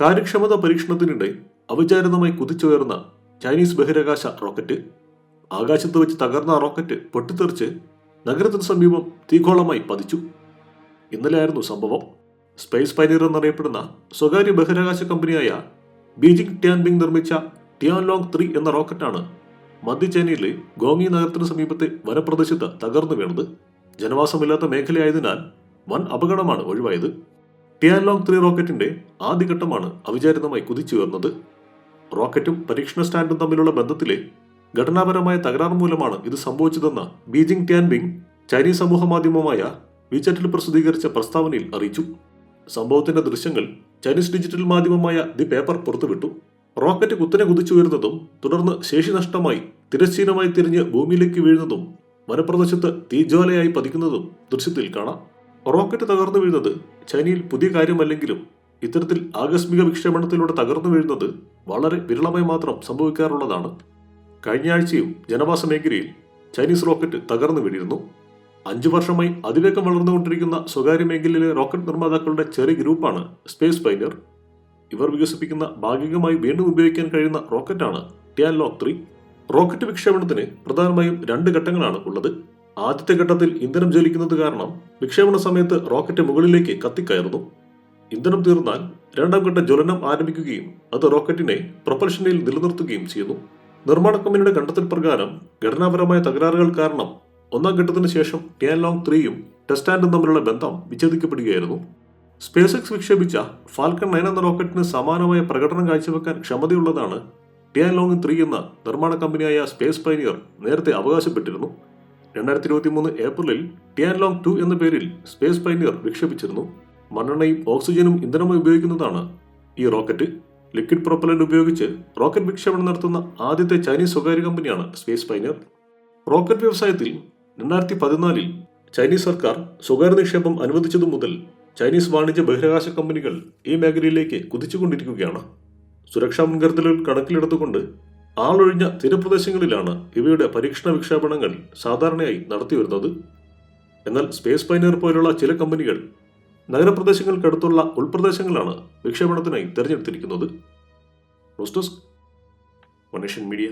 കാര്യക്ഷമത പരീക്ഷണത്തിനിടെ അവിചാരിതമായി കുതിച്ചുയർന്ന ചൈനീസ് ബഹിരാകാശ റോക്കറ്റ് ആകാശത്ത് വെച്ച് തകർന്ന റോക്കറ്റ് പൊട്ടിത്തെറിച്ച് നഗരത്തിന് സമീപം തീഗോളമായി പതിച്ചു. ഇന്നലെയായിരുന്നു സംഭവം. സ്പേസ് പൈനീർ എന്നറിയപ്പെടുന്ന സ്വകാര്യ ബഹിരാകാശ കമ്പനിയായ ബീജിംഗ് ടിയാൻബിംഗ് നിർമ്മിച്ച ടിയാൻലോങ് ത്രീ എന്ന റോക്കറ്റാണ് മധ്യ ചൈനയിലെ ഗോങ്ങി നഗരത്തിന് സമീപത്തെ വനപ്രദേശത്ത് തകർന്നു വീണത്. ജനവാസമില്ലാത്ത മേഖലയായതിനാൽ വൻ അപകടമാണ് ഒഴിവായത്. ടിയാൻലോങ് ത്രീ റോക്കറ്റിന്റെ ആദ്യഘട്ടമാണ് അവിചാരിതമായി കുതിച്ചുയർന്നത്. റോക്കറ്റും പരീക്ഷണ സ്റ്റാൻഡും തമ്മിലുള്ള ബന്ധത്തിലെ ഘടനാപരമായ തകരാർ മൂലമാണ് ഇത് സംഭവിച്ചതെന്ന് ബീജിംഗ് ടിയാൻബിംഗ് ചൈനീസ് സമൂഹ മാധ്യമമായ വിചാറ്റിൽ പ്രസിദ്ധീകരിച്ച പ്രസ്താവനയിൽ അറിയിച്ചു. സംഭവത്തിന്റെ ദൃശ്യങ്ങൾ ചൈനീസ് ഡിജിറ്റൽ മാധ്യമമായ ദി പേപ്പർ പുറത്തുവിട്ടു. റോക്കറ്റ് കുത്തനെ കുതിച്ചുയരുന്നതും തുടർന്ന് ശേഷി നഷ്ടമായി തിരശ്ചീനമായി തിരിഞ്ഞ് ഭൂമിയിലേക്ക് വീഴുന്നതും വനപ്രദേശത്ത് തീജ്വാലയായി പതിക്കുന്നതും ദൃശ്യത്തിൽ കാണാം. റോക്കറ്റ് തകർന്നു വീഴുന്നത് ചൈനയിൽ പുതിയ കാര്യമല്ലെങ്കിലും ഇത്തരത്തിൽ ആകസ്മിക വിക്ഷേപണത്തിലൂടെ തകർന്നു വീഴുന്നത് വളരെ വിരളമായി മാത്രം സംഭവിക്കാറുള്ളതാണ്. കഴിഞ്ഞ ആഴ്ചയും ജനവാസ മേഖലയിൽ ചൈനീസ് റോക്കറ്റ് തകർന്നു വീണിരുന്നു. അഞ്ചു വർഷമായി അതിവേഗം വളർന്നുകൊണ്ടിരിക്കുന്ന സ്വകാര്യ മേഖലയിലെ റോക്കറ്റ് നിർമ്മാതാക്കളുടെ ചെറിയ ഗ്രൂപ്പാണ് സ്പേസ് പൈനർ ഇവർ വികസിപ്പിക്കുന്ന ഭാഗികമായി വീണ്ടും ഉപയോഗിക്കാൻ കഴിയുന്ന റോക്കറ്റാണ് ടിയാൻ ലോക് ത്രീ. റോക്കറ്റ് വിക്ഷേപണത്തിന് പ്രധാനമായും രണ്ട് ഘട്ടങ്ങളാണ് ഉള്ളത്. ആദ്യത്തെ ഘട്ടത്തിൽ ഇന്ധനം ജ്വലിക്കുന്നത് കാരണം വിക്ഷേപണ സമയത്ത് റോക്കറ്റ് മുകളിലേക്ക് കത്തിക്കയറുന്നു. ഇന്ധനം തീർന്നാൽ രണ്ടാം ഘട്ട ജ്വലനം ആരംഭിക്കുകയും അത് റോക്കറ്റിനെ പ്രൊപ്പൽഷനിൽ നിലനിർത്തുകയും ചെയ്യുന്നു. നിർമ്മാണ കമ്പനിയുടെ കണ്ടെത്തൽ പ്രകാരം ഘടനാപരമായ തകരാറുകൾ കാരണം ഒന്നാം ഘട്ടത്തിന് ശേഷം ടിയാൻ ലോങ് ത്രീയും ടെസ്റ്റാൻഡും തമ്മിലുള്ള ബന്ധം വിച്ഛേദിക്കപ്പെടുകയായിരുന്നു. സ്പേസ് എക്സ് വിക്ഷേപിച്ച ഫാൽക്കൺ നയൻ എന്ന റോക്കറ്റിന് സമാനമായ പ്രകടനം കാഴ്ചവെക്കാൻ ക്ഷമതയുള്ളതാണ് ടിയാൻ ലോങ് ത്രീ എന്ന നിർമ്മാണ കമ്പനിയായ സ്പേസ് പൈനിയർ നേരത്തെ അവകാശപ്പെട്ടിരുന്നു. രണ്ടായിരത്തി ഇരുപത്തി മൂന്ന് ഏപ്രിലിൽ ടിയാൻലോങ് ടു എന്ന പേരിൽ സ്പേസ് പൈനിയർ വിക്ഷേപിച്ചിരുന്നു. മണ്ണെണ്ണയും ഓക്സിജനും ഇന്ധനമായി ഉപയോഗിക്കുന്നതാണ് ഈ റോക്കറ്റ്. ലിക്വിഡ് പ്രൊപ്പലന്റ് ഉപയോഗിച്ച് റോക്കറ്റ് വിക്ഷേപണം നടത്തുന്ന ആദ്യത്തെ ചൈനീസ് സ്വകാര്യ കമ്പനിയാണ് സ്പേസ് പൈനിയർ റോക്കറ്റ് വ്യവസായത്തിൽ രണ്ടായിരത്തി പതിനാലിൽ ചൈനീസ് സർക്കാർ സ്വകാര്യ നിക്ഷേപം അനുവദിച്ചതു മുതൽ ചൈനീസ് വാണിജ്യ ബഹിരാകാശ കമ്പനികൾ ഈ മേഖലയിലേക്ക് കുതിച്ചുകൊണ്ടിരിക്കുകയാണ്. സുരക്ഷാ മുൻകരുതലുകൾ കണക്കിലെടുത്തുകൊണ്ട് ആളൊഴിഞ്ഞ തീരപ്രദേശങ്ങളിലാണ് ഇവയുടെ പരീക്ഷണ വിക്ഷേപണങ്ങൾ സാധാരണയായി നടത്തിവരുന്നത്. എന്നാൽ സ്പേസ് പൈനർ പോലുള്ള ചില കമ്പനികൾ നഗരപ്രദേശങ്ങൾക്കടുത്തുള്ള ഉൾപ്രദേശങ്ങളാണ് വിക്ഷേപണത്തിനായി തിരഞ്ഞെടുത്തിരിക്കുന്നത്. മീഡിയ